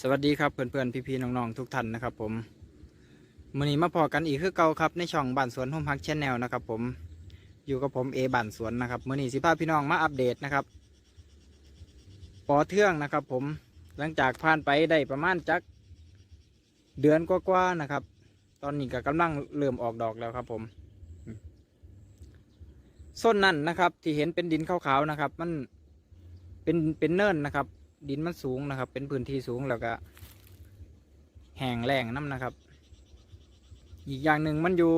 สวัสดีครับเพื่อนๆพี่ๆน้องๆทุกท่านนะครับ ผมมื่อนี้มาพอกันอีกคือเก่าครับในช่องบ้านสวนโฮมฮักชนแนลนะครับ ผมอยู่กับผมเอบ้านสวนนะครับมื่อนี้สิพาพี่น้องมาอัปเดตนะครับปอเทืองนะครับ ผมหลังจากผ่านไปได้ประมาณจักเดือนกว่าๆนะครับ ตอนนี้ก็กำลังเริ่มออกดอกแล้วครับผมส้นนั่นนะครับ ที่เห็นเป็นดินขาวๆนะครับ มันเป็นเป็นเนินนะครับ ดินมันสูงนะครับ เป็นพื้นที่สูงแล้วก็แห้งแล้งน้ำนะครับ อีกอย่างหนึ่งมันอยู่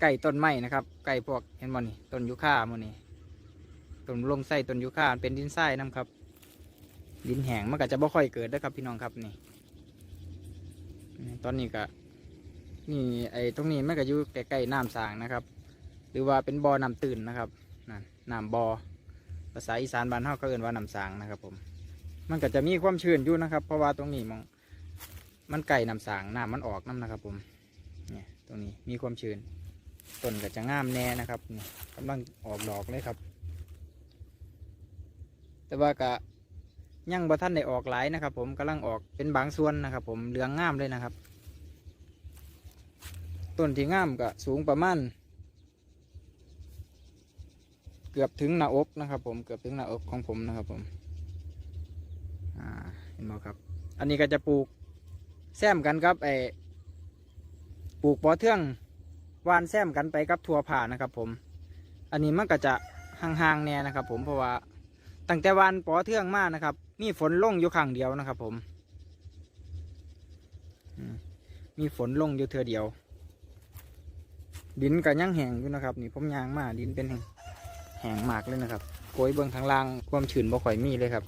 ใกล้ต้นไม้นะครับใกล้พวกเห็นบ่นี่ต้นยูคาโมนี่ต้นลมไส้ต้นยูคาเป็นดินทรายน้ำครับ ดินแห้งมันก็จะบ่ค่อยเกิดนะครับ พี่น้องครับนี่ ตอนนี้ก็นี่ไอ้ตรงนี้มันก็อยู่ใกล้ๆน้ำสางนะครับ หรือว่าเป็นบ่อน้ำตื่นนะครับน้ำบ่อภาษาอีสานบ้านเฮาก็เอ่นว่าน้ำสางนะครับผม มันก็จะมีความชื้นอยู่นะครับ เพราะว่าตรงนี้มองมันไก่น้ำสางน้ำมันออกน้ำนะครับ ผมเนี่ยตรงนี้มีความชื้นต้นก็จะงามแน่นะครับนี่กำลังออกดอกเลยครับ แต่ว่าก็ยังบ่ท่านได้ออกหลายนะครับ ผมกำลังออกเป็นบางส่วนนะครับ ผมเหลืองงามเลยนะครับต้นที่งามก็สูงประมาณเกือบถึงหน้าอกนะครับ ผมเกือบถึงหน้าอกของผมนะครับผม ห็นไหมครับ อันนี้ก็จะปลูกแซมกันครับไอปลูกปอเทืองวานแซมกันไปกับทั่วผ่านะครับ ผม อันนี้มันก็จะห่างๆแน่นะครับ ผมเพราะว่าตั้งแต่วานปอเทืองมานะครับ มีฝนลงอยู่ข้างเดียวนะครับ ผมมีฝนลงอยู่เทือเดียว ดินก็ยังแห้งอยู่นะครับ นี่ผมยางมาดินเป็นแห้งแห้งมากเลยนะครับโกยเบื้องทางล่างความชื้นบ่ค่อยมีเลยครับ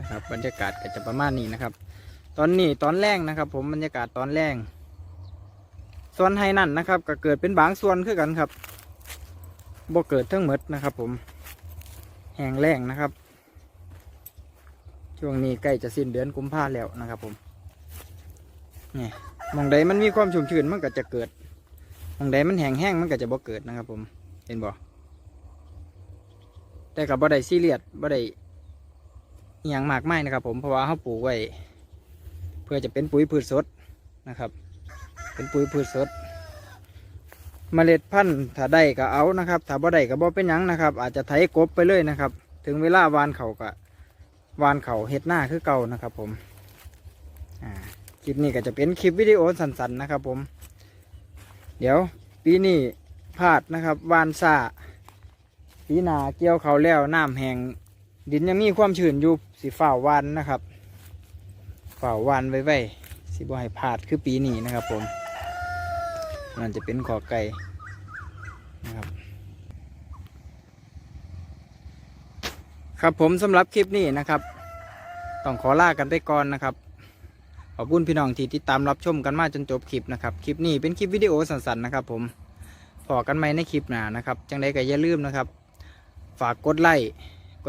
นะครับ บรรยากาศก็จะประมาณนี้นะครับ ตอนนี้ตอนแรกนะครับ ผมบรรยากาศตอนแรกส่วนไฮนั่นนะครับ ก็เกิดเป็นบางส่วนคือกันครับบ่เกิดทั้งหมดนะครับ ผมแห้งแล้งนะครับ ช่วงนี้ใกล้จะสิ้นเดือนกุมภาแล้วนะครับ ผมนี่มองใดมันมีความชุ่มชื้นมันก็จะเกิดทางใดมันแห้งแห้งมันก็จะบ่เกิดนะครับ ผมเห็นบ่แต่กับบ่ได้ซีเรียสบ่ได้ อย่างมากมายนะครับ ผมเพราะว่าเขาปลูกไว้เพื่อจะเป็นปุ๋ยพืชสดนะครับ เป็นปุ๋ยพืชสดเมล็ดพันธุ์ถ้าได้ก็เอานะครับถ้าบ่ได้ก็บ่เป็นยังนะครับ อาจจะไถกบไปเลยนะครับ ถึงเวลาวานเขาก็วานเขาเฮ็ดหน้าคือเก่านะครับ ผมคลิปนี้ก็จะเป็นคลิปวิดีโอสั้นๆนะครับ ผม เดี๋ยวปีนี้พลาดนะครับวานซาปีนาเกี่ยวเขาแล้วน้ำแห้ง ดินยังมีความชื้นอยู่สีฝ่าวานนะครับฝ่าวานไว้ไว้สิบ่ให้พลาดคือปีนี้นะครับ ผมมันจะเป็นขอไก่นะครับครับผมสำหรับคลิปนี้นะครับ ต้องขอลากันไปก่อนนะครับ ขอบคุณพี่น้องที่ติดตามรับชมกันมาจนจบคลิปนะครับ คลิปนี้เป็นคลิปวิดีโอสั้นๆนะครับ ผมพอกันไหมในคลิปหน้านะครับ จังใดก็อย่าลืมนะครับ ฝากกดไลค์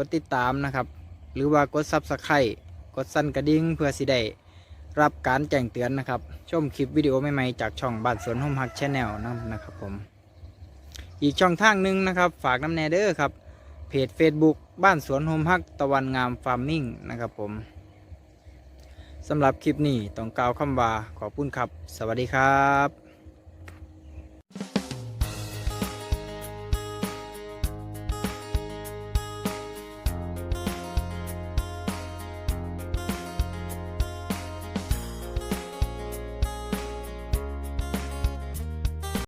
กดติดตามนะครับ หรือว่ากดซับสไครต์กดสั่นกระดิ่งเพื่อสิได้รับการแจ้งเตือนนะครับ ชมคลิปวิดีโอใหม่ๆจากช่องบ้านสวนโฮมฮักชาแนลนะครับผม อีกช่องทางหนึ่งนะครับ ฝากน้ำแนเดอร์ครับ เพจ Facebook บ้านสวนโฮมฮักตะวันงามฟาร์มมิ่งนะครับผมสำหรับคลิปนี้ต้องกล่าวคำว่าขอบคุณครับ สวัสดีครับ